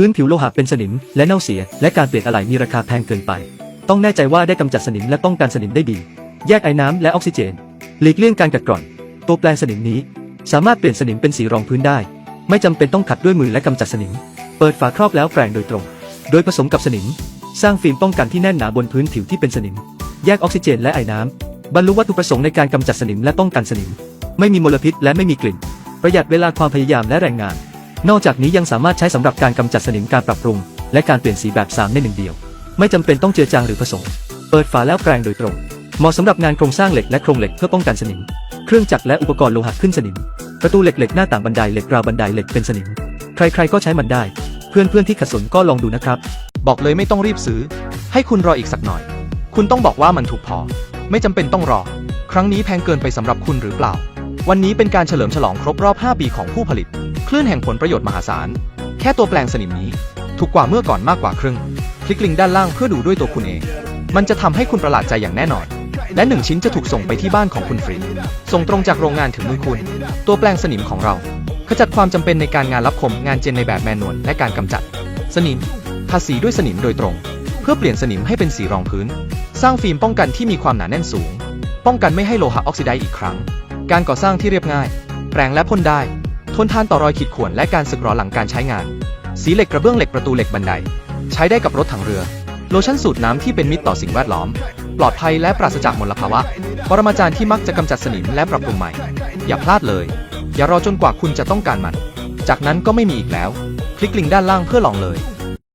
พื้นผิวโลหะเป็นสนิมและเน่าเสีย และการเปลี่ยนอะไหล่มีราคาแพงเกินไป ต้องแน่ใจว่าได้กำจัดสนิมและป้องกันสนิมได้ดี แยกไอ้น้ำและออกซิเจน หลีกเลี่ยงการกัดกร่อน ตัวแปลงสนิมนี้ สามารถเปลี่ยนสนิมเป็นสีรองพื้นได้ ไม่จำเป็นต้องขัดด้วยมือและกำจัดสนิม เปิดฝาครอบแล้วแปรงโดยตรง โดยผสมกับสนิม สร้างฟิล์มป้องกันที่แน่นหนาบนพื้นผิวที่เป็นสนิม แยกออกซิเจนและไอ้น้ำบรรลุวัตถุประสงค์ในการกำจัดสนิมและป้องกันสนิม ไม่มีมลพิษและไม่มีกลิ่น ประหยัดเวลาความพยายามและแรงงาน นอกจากนี้ยังสามารถใช้สำหรับการกำจัดสนิมการปรับปรุง และการเปลี่ยนสีแบบ 3 ในหนึ่งเดียว ไม่จำเป็นต้องเจือจางหรือผสม เปิดฝาแล้วแปรงโดยตรง เหมาะสำหรับงานโครงสร้างเหล็กและโครงเหล็กเพื่อป้องกันสนิม เครื่องจักรและอุปกรณ์โลหะขึ้นสนิม ประตูเหล็กเหล็กหน้าต่างบันไดเหล็กราวบันไดเหล็กเป็นสนิม ใครๆก็ใช้มันได้ เพื่อนๆที่ขัดสนก็ลองดูนะครับ บอกเลยไม่ต้องรีบซื้อ ให้คุณรออีกสักหน่อย คุณต้องบอกว่ามันถูกพอ ไม่จำเป็นต้องรอ ครั้งนี้แพงเกินไปสำหรับคุณหรือเปล่า วันนี้เป็นการเฉลิมฉลองครบรอบ 5 ปีของผู้ผลิต คลื่นแห่งผลประโยชน์มหาศาล แค่ตัวแปลงสนิมนี้ ถูกกว่าเมื่อก่อนมากกว่าครึ่ง คลิกลิงก์ด้านล่างเพื่อดูด้วยตัวคุณเอง มันจะทำให้คุณประหลาดใจอย่างแน่นอน และหนึ่งชิ้นจะถูกส่งไปที่บ้านของคุณฟรี ส่งตรงจากโรงงานถึงมือคุณ ตัวแปลงสนิมของเรา ขจัดความจำเป็นในการงานรับคมงานเจนในแบบแมนนวลและการกำจัด สนิมทาสีด้วยสนิมโดยตรง เพื่อเปลี่ยนสนิมให้เป็นสีรองพื้น สร้างฟิล์มป้องกันที่มีความหนาแน่นสูง ป้องกันไม่ให้โลหะออกซิไดซ์อีกครั้ง การก่อสร้างที่เรียบง่าย แปรงและพ่นได้ ทนทานต่อรอยขีดข่วนและการสึกหรอหลังการใช้งาน สีเหล็กกระเบื้องเหล็กประตูเหล็กบันได ใช้ได้กับรถถังเรือ โลชั่นสูตรน้ำที่เป็นมิตรต่อสิ่งแวดล้อม ปลอดภัยและปราศจากมลภาวะ ปรมาจารย์ที่มักจะกำจัดสนิมและปรับปรุงใหม่ อย่าพลาดเลย อย่ารอจนกว่าคุณจะต้องการมัน จากนั้นก็ไม่มีอีกแล้ว คลิกลิงก์ด้านล่างเพื่อลองเลย